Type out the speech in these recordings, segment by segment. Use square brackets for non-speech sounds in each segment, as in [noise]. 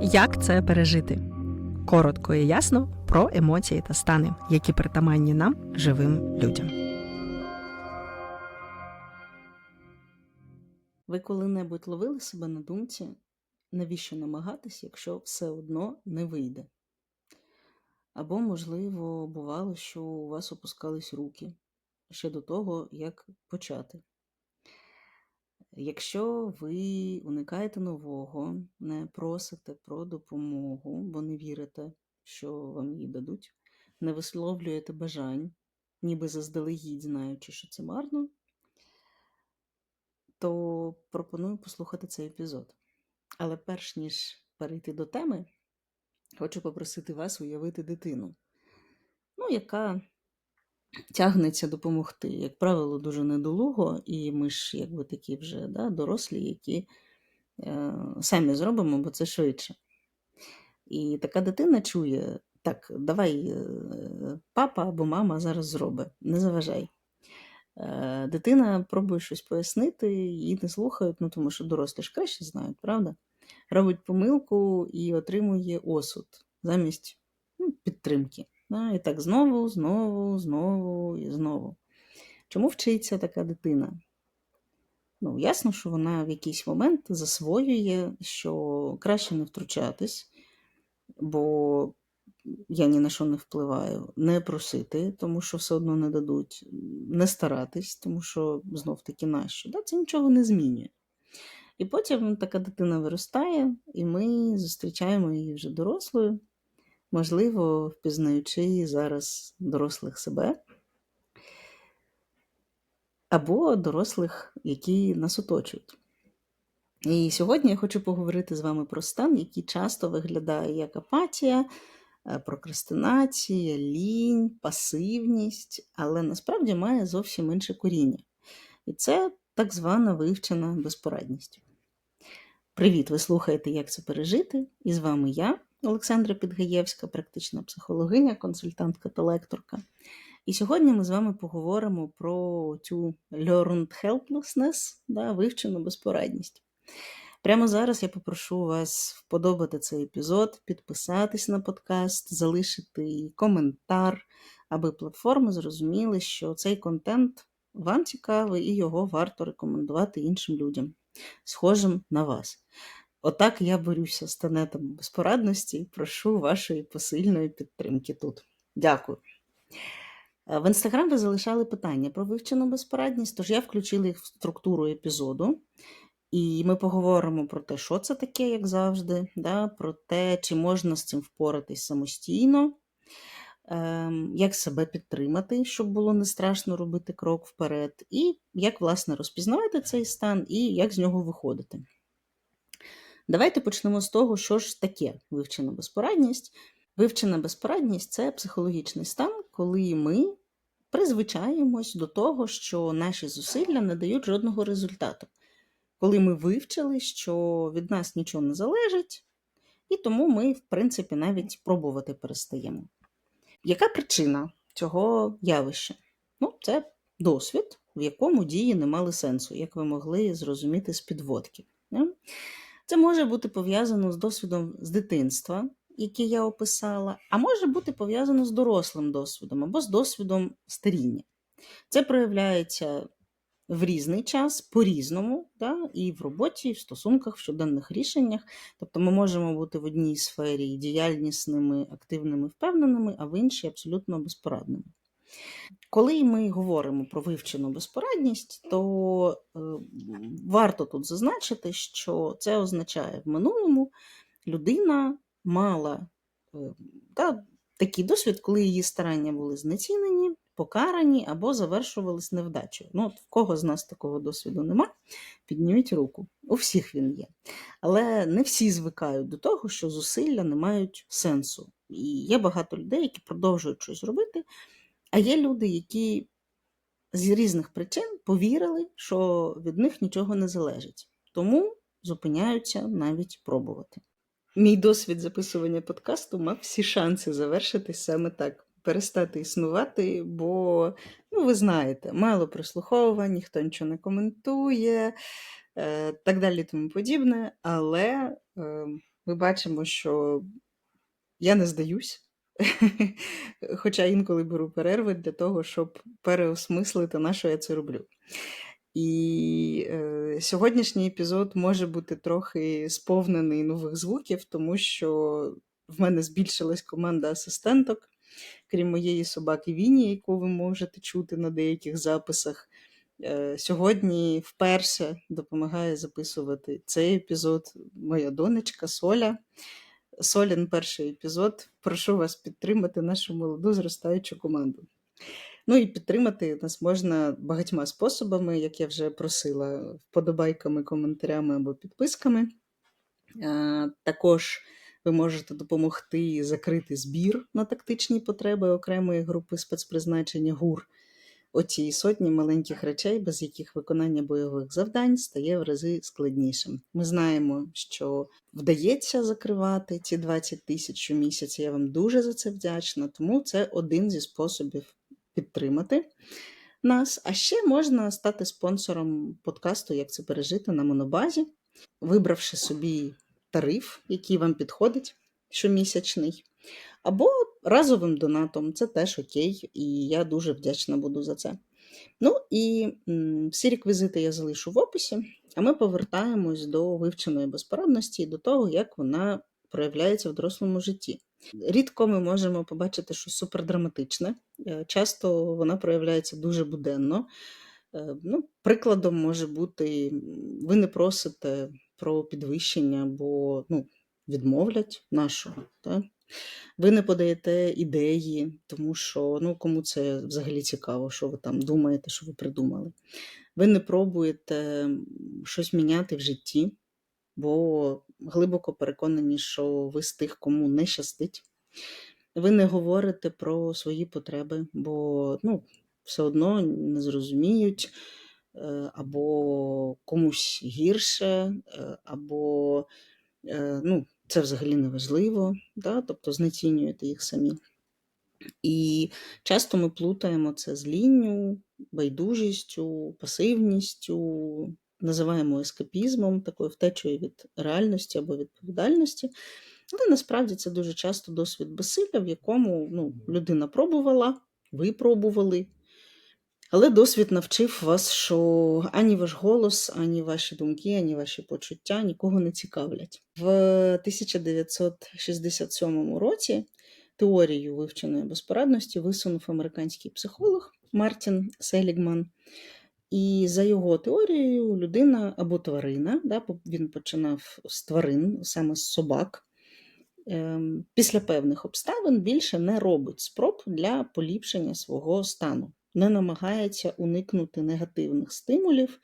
Як це пережити? Коротко і ясно про емоції та стани, які притаманні нам живим людям. Ви коли-небудь ловили себе на думці, навіщо намагатись, якщо все одно не вийде? Або, можливо, бувало, що у вас опускались руки ще до того, як почати. Якщо ви уникаєте нового, не просите про допомогу, бо не вірите, що вам її дадуть, не висловлюєте бажань, ніби заздалегідь знаючи, що це марно, то пропоную послухати цей епізод. Але перш ніж перейти до теми, хочу попросити вас уявити дитину, ну, яка тягнеться допомогти. Як правило, дуже недолуго, і ми ж якби такі вже да, дорослі, які е, самі зробимо, бо це швидше. І така дитина чує: так, давай е, папа або мама зараз зробить, не заважай. Е, Дитина пробує щось пояснити, її не слухають, ну тому що дорослі ж краще знають, правда? Робить помилку і отримує осуд замість ну, підтримки. Да? І так знову, знову, знову і знову. Чому вчиться така дитина? Ну, ясно, що вона в якийсь момент засвоює, що краще не втручатись, бо я ні на що не впливаю, не просити, тому що все одно не дадуть, не старатись, тому що знов таки нащо. Да? Це нічого не змінює. І потім така дитина виростає, і ми зустрічаємо її вже дорослою, можливо, впізнаючи зараз дорослих себе або дорослих, які нас оточують. І сьогодні я хочу поговорити з вами про стан, який часто виглядає як апатія, е, прокрастинація, лінь, пасивність, але насправді має зовсім інше коріння. І це так звана вивчена безпорадність. Привіт! Ви слухаєте, як це пережити? І з вами я, Олександра Підгаєвська, практична психологиня, консультантка та лекторка. І сьогодні ми з вами поговоримо про цю learned helplessness, да, вивчену безпорадність. Прямо зараз я попрошу вас вподобати цей епізод, підписатись на подкаст, залишити коментар, аби платформи зрозуміли, що цей контент вам цікавий і його варто рекомендувати іншим людям, схожим на вас. Отак я борюся з тенетом безпорадності і прошу вашої посильної підтримки тут. Дякую. Е, В інстаграм ви залишали питання про вивчену безпорадність, тож я включила їх в структуру епізоду. І ми поговоримо про те, що це таке, як завжди, да, про те, чи можна з цим впоратись самостійно, ем, як себе підтримати, щоб було не страшно робити крок вперед, і як, власне, розпізнавати цей стан і як з нього виходити. Давайте почнемо з того, що ж таке вивчена безпорадність. Вивчена безпорадність це психологічний стан, коли ми призвичаємось до того, що наші зусилля не дають жодного результату. Коли ми вивчили, що від нас нічого не залежить, і тому ми, в принципі, навіть пробувати перестаємо. Яка причина цього явища? Ну, це досвід, в якому дії не мали сенсу, як ви могли зрозуміти з підводки. Це може бути пов'язано з досвідом з дитинства, який я описала, а може бути пов'язано з дорослим досвідом або з досвідом старіння. Це проявляється в різний час, по-різному, да? і в роботі, і в стосунках, в щоденних рішеннях. Тобто ми можемо бути в одній сфері діяльнісними, активними, впевненими, а в іншій абсолютно безпорадними. Коли ми говоримо про вивчену безпорадність, то е, варто тут зазначити, що це означає в минулому людина мала е, та, такий досвід, коли її старання були знецінені, покарані або завершувались невдачею. Ну, от в кого з нас такого досвіду нема, підніміть руку. У всіх він є. Але не всі звикають до того, що зусилля не мають сенсу. І є багато людей, які продовжують щось робити, а є люди, які з різних причин повірили, що від них нічого не залежить. Тому зупиняються навіть пробувати. Мій досвід записування подкасту мав всі шанси завершитись саме так. Перестати існувати, бо, ну, ви знаєте, мало прослуховувань, ніхто нічого не коментує, е, так далі тому подібне. Але е, ми бачимо, що я не здаюсь, [laughs] хоча інколи беру перерви для того, щоб переосмислити, на що я це роблю. І е, сьогоднішній епізод може бути трохи сповнений нових звуків, тому що в мене збільшилась команда асистенток, крім моєї собаки Віні, яку ви можете чути на деяких записах. Е, Сьогодні вперше допомагає записувати цей епізод моя донечка Соля. Солін перший епізод. Прошу вас підтримати нашу молоду зростаючу команду. Ну і підтримати нас можна багатьма способами, як я вже просила, вподобайками, коментарями або підписками. Також ви можете допомогти закрити збір на тактичні потреби окремої групи спецпризначення ГУР. Оці сотні маленьких речей, без яких виконання бойових завдань стає в рази складнішим. Ми знаємо, що вдається закривати ці 20 тисяч щомісяця. Я вам дуже за це вдячна, тому це один зі способів підтримати нас. А ще можна стати спонсором подкасту Як це пережити на монобазі, вибравши собі тариф, який вам підходить щомісячний. Або разовим донатом, це теж окей, і я дуже вдячна буду за це. Ну і всі реквізити я залишу в описі, а ми повертаємось до вивченої безпорадності і до того, як вона проявляється в дорослому житті. Рідко ми можемо побачити щось супердраматичне, Е, часто вона проявляється дуже буденно. Е, Ну, прикладом може бути, ви не просите про підвищення, бо ну, відмовлять нашого. Так? Ви не подаєте ідеї, тому що ну, кому це взагалі цікаво, що ви там думаєте, що ви придумали. Ви не пробуєте щось міняти в житті, бо глибоко переконані, що ви з тих, кому не щастить. Ви не говорите про свої потреби, бо ну, все одно не зрозуміють, е, або комусь гірше, е, або е, ну, це взагалі не важливо, да? тобто знецінюєте їх самі. І часто ми плутаємо це з лінню, байдужістю, пасивністю, називаємо ескапізмом, такою втечею від реальності або відповідальності. Але насправді це дуже часто досвід безсилля, в якому ну, людина пробувала, ви пробували. Але досвід навчив вас, що ані ваш голос, ані ваші думки, ані ваші почуття нікого не цікавлять. В 1967 році теорію вивченої безпорадності висунув американський психолог Мартін Селігман. І за його теорією, людина або тварина, да, він починав з тварин, саме з собак, ем, після певних обставин більше не робить спроб для поліпшення свого стану, не намагається уникнути негативних стимулів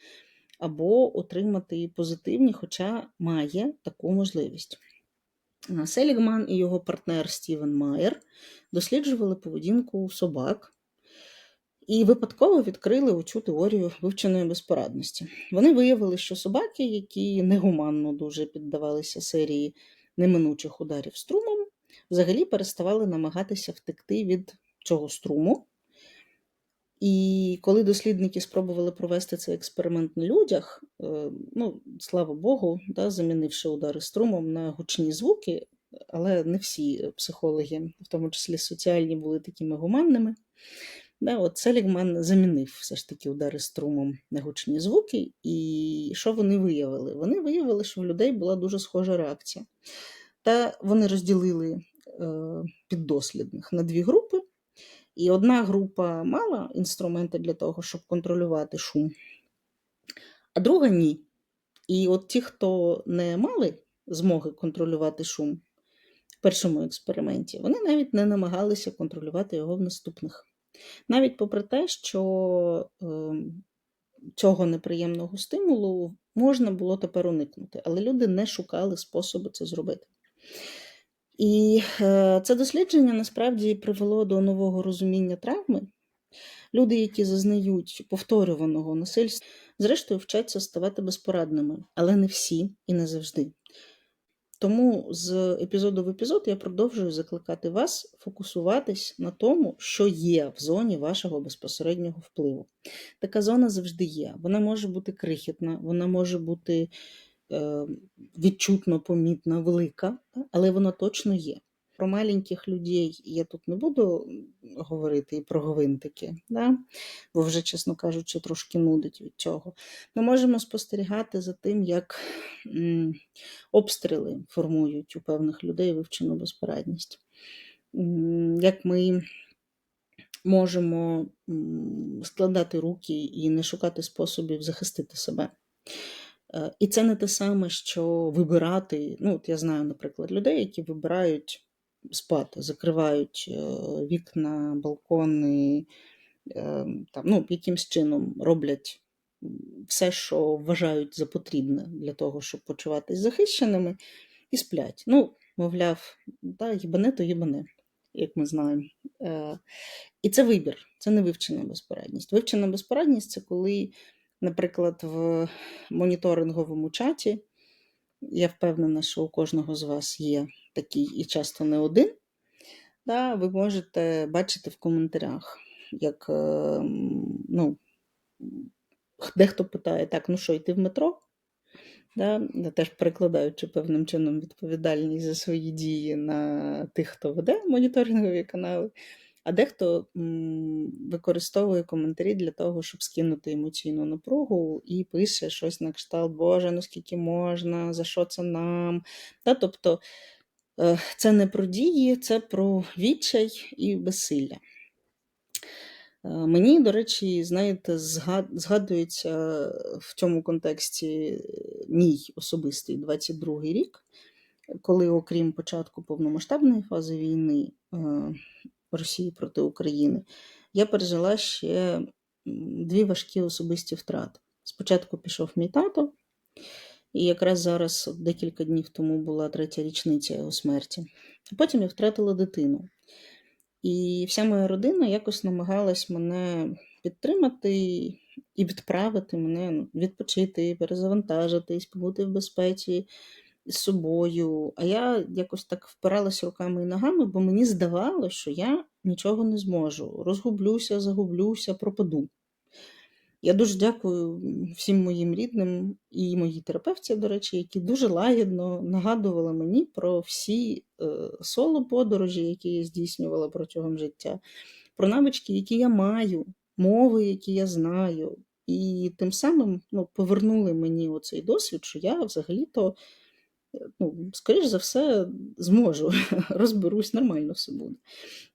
або отримати позитивні, хоча має таку можливість. Селігман і його партнер Стівен Майер досліджували поведінку собак і випадково відкрили оцю теорію вивченої безпорадності. Вони виявили, що собаки, які негуманно дуже піддавалися серії неминучих ударів струмом, взагалі переставали намагатися втекти від цього струму. І коли дослідники спробували провести цей експеримент на людях, е, ну, слава Богу, да, замінивши удари струмом на гучні звуки, але не всі психологи, в тому числі соціальні, були такими гуманними. Да, от Селігман замінив все ж таки удари струмом на гучні звуки. І що вони виявили? Вони виявили, що в людей була дуже схожа реакція. Та вони розділили е, піддослідних на дві групи. І одна група мала інструменти для того, щоб контролювати шум, а друга ні. І от ті, хто не мали змоги контролювати шум в першому експерименті, вони навіть не намагалися контролювати його в наступних. Навіть попри те, що е, цього неприємного стимулу можна було тепер уникнути, але люди не шукали способу це зробити. І е, це дослідження насправді привело до нового розуміння травми. Люди, які зазнають повторюваного насильства, зрештою вчаться ставати безпорадними, але не всі і не завжди. Тому з епізоду в епізод я продовжую закликати вас фокусуватись на тому, що є в зоні вашого безпосереднього впливу. Така зона завжди є. Вона може бути крихітна, вона може бути відчутно помітна, велика, але вона точно є. Про маленьких людей я тут не буду говорити і про гвинтики, да? бо вже, чесно кажучи, трошки нудить від цього. Ми можемо спостерігати за тим, як обстріли формують у певних людей вивчену безпорадність. Як ми можемо складати руки і не шукати способів захистити себе. Е, І це не те саме, що вибирати. Ну, от я знаю, наприклад, людей, які вибирають спати, закривають е, вікна, балкони, е, там, ну, якимсь чином роблять все, що вважають за потрібне для того, щоб почуватись захищеними, і сплять. Ну, мовляв, та, їбане, то їбане, як ми знаємо. І це вибір, це не вивчена безпорадність. Вивчена безпорадність це коли, наприклад, в моніторинговому чаті. Я впевнена, що у кожного з вас є такий і часто не один. Да, ви можете бачити в коментарях, як е, ну, дехто питає, так, ну що, йти в метро? Да, теж перекладаючи певним чином відповідальність за свої дії на тих, хто веде моніторингові канали. А дехто використовує коментарі для того, щоб скинути емоційну напругу і пише щось на кшталт Боже, ну скільки можна, за що це нам? Та, тобто е, це не про дії, це про відчай і безсилля. Е, Мені, до речі, знаєте, згадується в цьому контексті е, мій особистий 22-й рік, коли, окрім початку повномасштабної фази війни Росії проти України, я пережила ще дві важкі особисті втрати. Спочатку пішов мій тато, і якраз зараз, декілька днів тому, була третя річниця його смерті. А потім я втратила дитину. І вся моя родина якось намагалась мене підтримати і відправити мене ну, відпочити, перезавантажитись, побути в безпеці з собою. А я якось так впиралась руками і ногами, бо мені здавалося, що я нічого не зможу. Розгублюся, загублюся, пропаду. Я дуже дякую всім моїм рідним і моїй терапевті, до речі, які дуже лагідно нагадували мені про всі е, соло-подорожі, які я здійснювала протягом життя, про навички, які я маю, мови, які я знаю. І тим самим ну, повернули мені оцей досвід, що я взагалі-то, ну, скоріш за все, зможу, [laughs] розберусь, нормально все буде.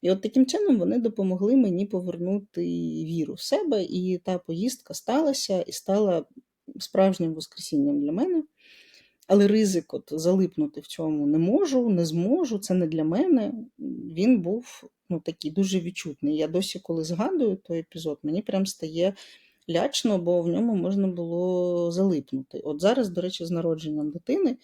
І от таким чином вони допомогли мені повернути віру в себе, і та поїздка сталася і стала справжнім воскресінням для мене. Але ризик от залипнути в цьому не можу, не зможу, це не для мене. Він був ну, такий дуже відчутний. Я досі, коли згадую той епізод, мені прям стає лячно, бо в ньому можна було залипнути. От зараз, до речі, з народженням дитини.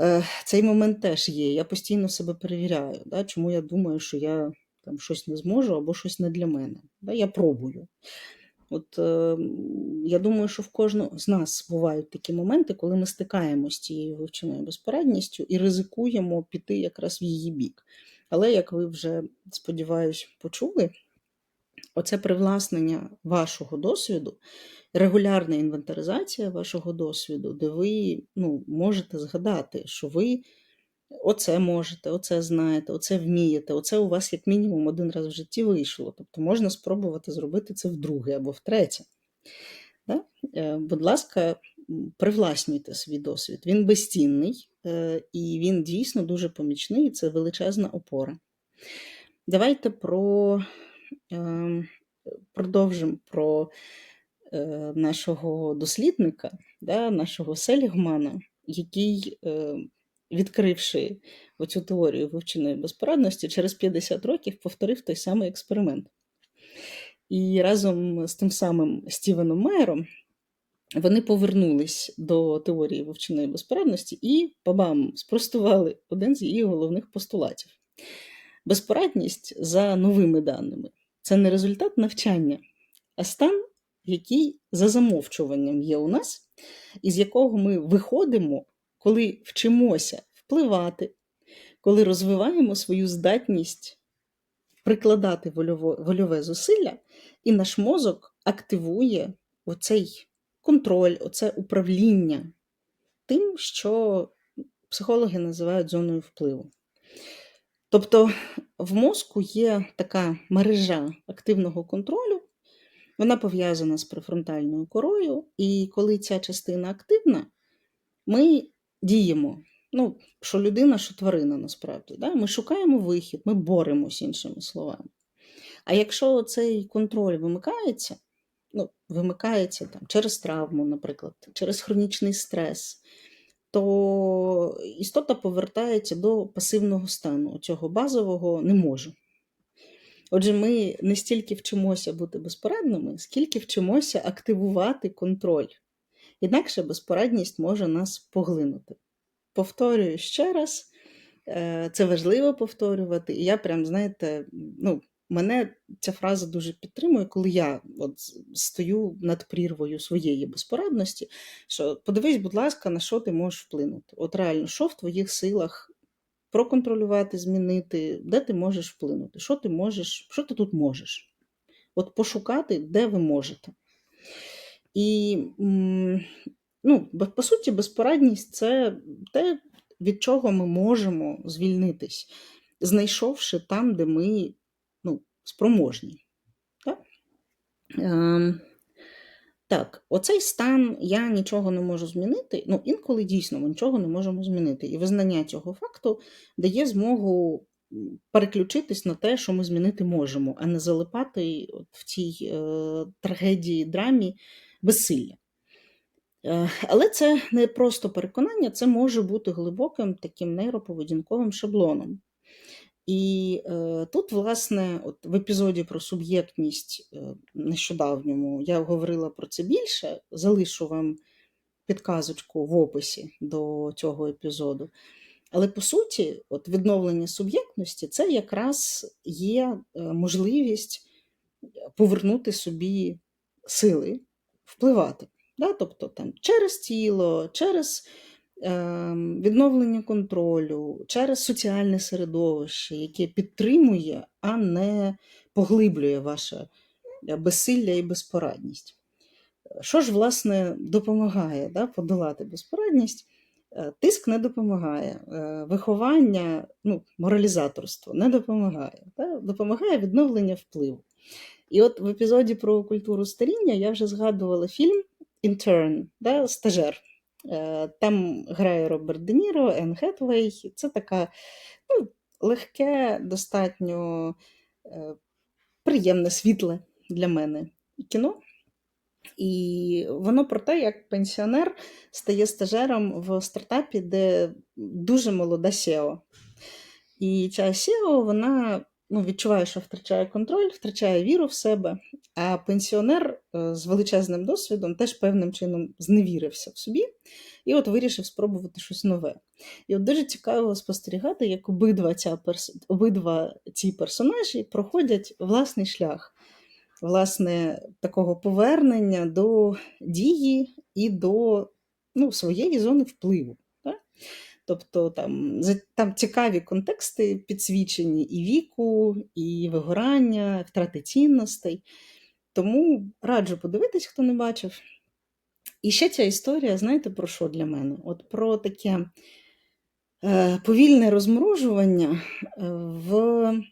Е, Цей момент теж є. Я постійно себе перевіряю, да, чому я думаю, що я там щось не зможу або щось не для мене. Да, я пробую. От е, я думаю, що в кожного з нас бувають такі моменти, коли ми стикаємося з цією вивченою безпорадністю і ризикуємо піти якраз в її бік. Але як ви вже, сподіваюсь, почули, оце привласнення вашого досвіду, регулярна інвентаризація вашого досвіду, де ви ну, можете згадати, що ви оце можете, оце знаєте, оце вмієте, оце у вас як мінімум один раз в житті вийшло. Тобто можна спробувати зробити це вдруге або втретє. Да? Е, Будь ласка, привласнюйте свій досвід. Він безцінний е, і він дійсно дуже помічний, це величезна опора. Давайте про продовжимо про е, нашого дослідника, да, нашого Селігмана, який, е, відкривши оцю теорію вивченої безпорадності, через 50 років повторив той самий експеримент. І разом з тим самим Стівеном Майером вони повернулись до теорії вивченої безпорадності і бабам спростували один з її головних постулатів. Безпорадність за новими даними це не результат навчання, а стан, який за замовчуванням є у нас, із якого ми виходимо, коли вчимося впливати, коли розвиваємо свою здатність прикладати вольове зусилля, і наш мозок активує оцей контроль, оце управління тим, що психологи називають зоною впливу. Тобто в мозку є така мережа активного контролю, вона пов'язана з префронтальною корою, і коли ця частина активна, ми діємо. Ну, що людина, що тварина насправді. Да? Ми шукаємо вихід, ми боремось іншими словами. А якщо цей контроль вимикається, ну, вимикається там, через травму, наприклад, через хронічний стрес, то істота повертається до пасивного стану, цього базового не можу. Отже, ми не стільки вчимося бути безпорадними, скільки вчимося активувати контроль. Інакше безпорадність може нас поглинути. Повторюю ще раз, е, це важливо повторювати. І я прям, знаєте, ну, мене ця фраза дуже підтримує, коли я от стою над прірвою своєї безпорадності. Що подивись, будь ласка, на що ти можеш вплинути. От реально, що в твоїх силах проконтролювати, змінити, де ти можеш вплинути, що ти можеш, що ти тут можеш? От пошукати, де ви можете. І, ну, по суті, безпорадність це те, від чого ми можемо звільнитись, знайшовши там, де ми спроможні. Так? Ем, так, оцей стан я нічого не можу змінити. Ну, інколи дійсно ми нічого не можемо змінити. І визнання цього факту дає змогу переключитись на те, що ми змінити можемо, а не залипати от в цій е, трагедії, драмі безсилля. Е, Але це не просто переконання, це може бути глибоким таким нейроповедінковим шаблоном. І е, тут, власне, от в епізоді про суб'єктність е, нещодавньому я говорила про це більше. Залишу вам підказочку в описі до цього епізоду. Але по суті, от відновлення суб'єктності це якраз є е, можливість повернути собі сили, впливати. Да? Тобто там, через тіло, через відновлення контролю, через соціальне середовище, яке підтримує, а не поглиблює ваше е, безсилля і безпорадність. Що ж, власне, допомагає да, подолати безпорадність? Е, Тиск не допомагає, е, виховання, ну, моралізаторство не допомагає. Да? Допомагає відновлення впливу. І от в епізоді про культуру старіння я вже згадувала фільм Intern, да, стажер. Е, Там грає Роберт Де Ніро, Енн Хетвей. Це така ну, легке, достатньо е, приємне, світле для мене кіно. І воно про те, як пенсіонер стає стажером в стартапі, де дуже молода SEO. І ця SEO, вона ну, відчуває, що втрачає контроль, втрачає віру в себе. А пенсіонер е, з величезним досвідом теж певним чином зневірився в собі і от вирішив спробувати щось нове. І от дуже цікаво спостерігати, як обидва, ця перс... обидва ці персонажі проходять власний шлях, власне, такого повернення до дії і до ну, своєї зони впливу. Так? Тобто там, там цікаві контексти підсвічені і віку, і вигорання, втрати цінностей. Тому раджу подивитись, хто не бачив. І ще ця історія, знаєте, про що для мене? От про таке е, повільне розморожування е, в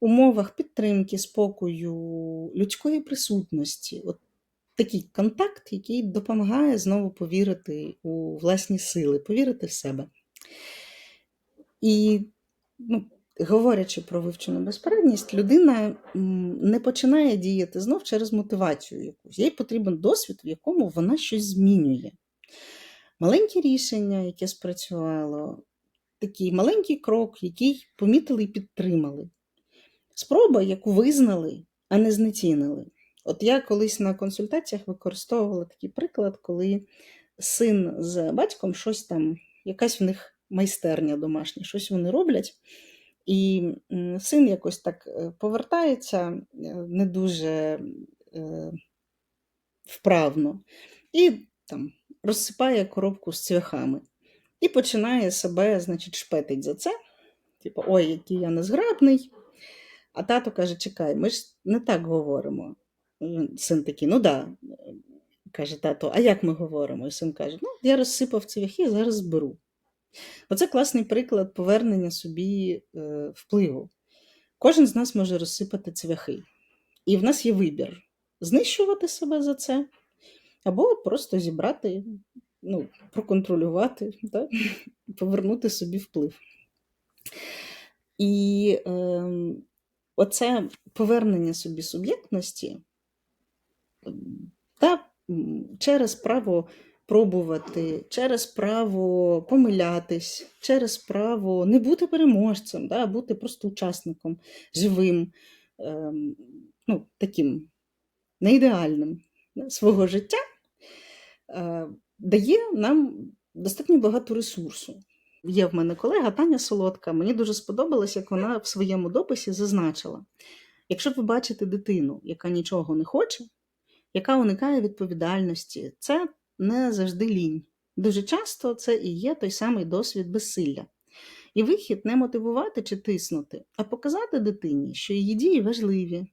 умовах підтримки, спокою, людської присутності. От такий контакт, який допомагає знову повірити у власні сили, повірити в себе. І ну, говорячи про вивчену безпередність, людина не починає діяти знов через мотивацію якусь. Їй потрібен досвід, в якому вона щось змінює. Маленьке рішення, яке спрацювало, такий маленький крок, який помітили і підтримали. Спроба, яку визнали, а не знецінили. От я колись на консультаціях використовувала такий приклад, коли син з батьком щось там, якась в них майстерня домашня, щось вони роблять. І син якось так е, повертається е, не дуже е, вправно і там розсипає коробку з цвяхами. І починає себе, значить, шпетить за це. Типу, ой, який я незграбний. А тато каже: чекай, ми ж не так говоримо. Син такий, ну да, Каже тато, а як ми говоримо? І син каже: Ну, я розсипав ці цвяхи, зараз зберу. Оце класний приклад повернення собі е, впливу. Кожен з нас може розсипати цвяхи. І в нас є вибір: знищувати себе за це, або просто зібрати, ну, проконтролювати, да? повернути собі вплив. І е, оце повернення собі суб'єктності та через право пробувати, через право помилятись, через право не бути переможцем, да, а бути просто учасником, живим, ем, ну, таким неідеальним да, свого життя, е, дає нам достатньо багато ресурсу. Є в мене колега Таня Солодка. Мені дуже сподобалось, як вона в своєму дописі зазначила: якщо ви бачите дитину, яка нічого не хоче, яка уникає відповідальності, це не завжди лінь. Дуже часто це і є той самий досвід безсилля. І вихід не мотивувати чи тиснути, а показати дитині, що її дії важливі,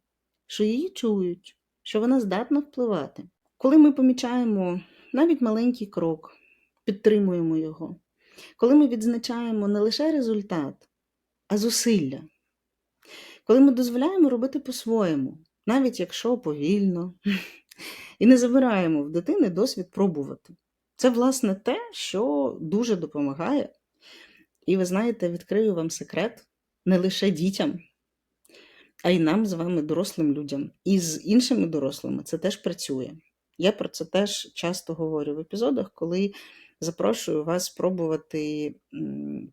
що її чують, що вона здатна впливати. Коли ми помічаємо навіть маленький крок, підтримуємо його, коли ми відзначаємо не лише результат, а зусилля, коли ми дозволяємо робити по-своєму, навіть якщо повільно, і не забираємо в дитини досвід пробувати. Це, власне, те, що дуже допомагає. І ви знаєте, відкрию вам секрет не лише дітям, а й нам з вами, дорослим людям. І з іншими дорослими це теж працює. Я про це теж часто говорю в епізодах, коли запрошую вас спробувати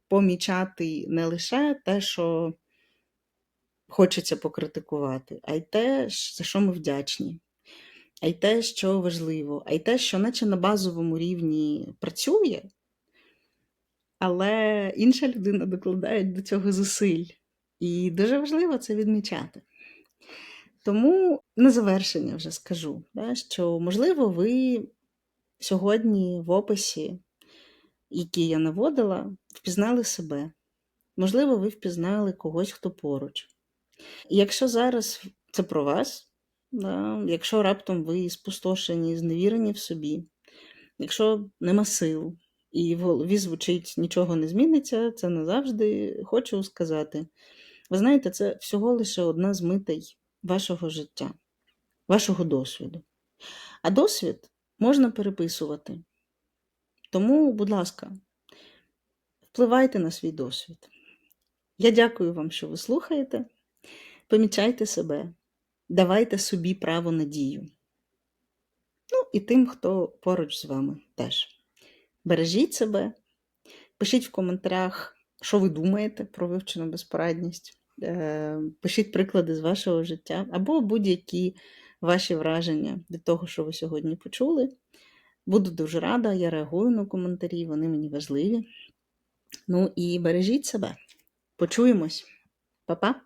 помічати не лише те, що хочеться покритикувати, а й те, за що ми вдячні, а й те, що важливо, а й те, що наче на базовому рівні працює, але інша людина докладає до цього зусиль. І дуже важливо це відмічати. Тому на завершення вже скажу, що, можливо, ви сьогодні в описі, який я наводила, впізнали себе. Можливо, ви впізнали когось, хто поруч. І якщо зараз це про вас, да, якщо раптом ви спустошені, зневірені в собі, якщо нема сил, і в голові звучить нічого не зміниться, це назавжди хочу сказати. Ви знаєте, це всього лише одна з митей вашого життя, вашого досвіду. А досвід можна переписувати. Тому, будь ласка, впливайте на свій досвід. Я дякую вам, що ви слухаєте. Помічайте себе, давайте собі право надію. Ну і тим, хто поруч з вами теж. Бережіть себе, пишіть в коментарях, що ви думаєте про вивчену безпорадність. Е, Пишіть приклади з вашого життя або будь-які ваші враження від того, що ви сьогодні почули. Буду дуже рада, я реагую на коментарі, вони мені важливі. Ну і бережіть себе. Почуємось. Па-па!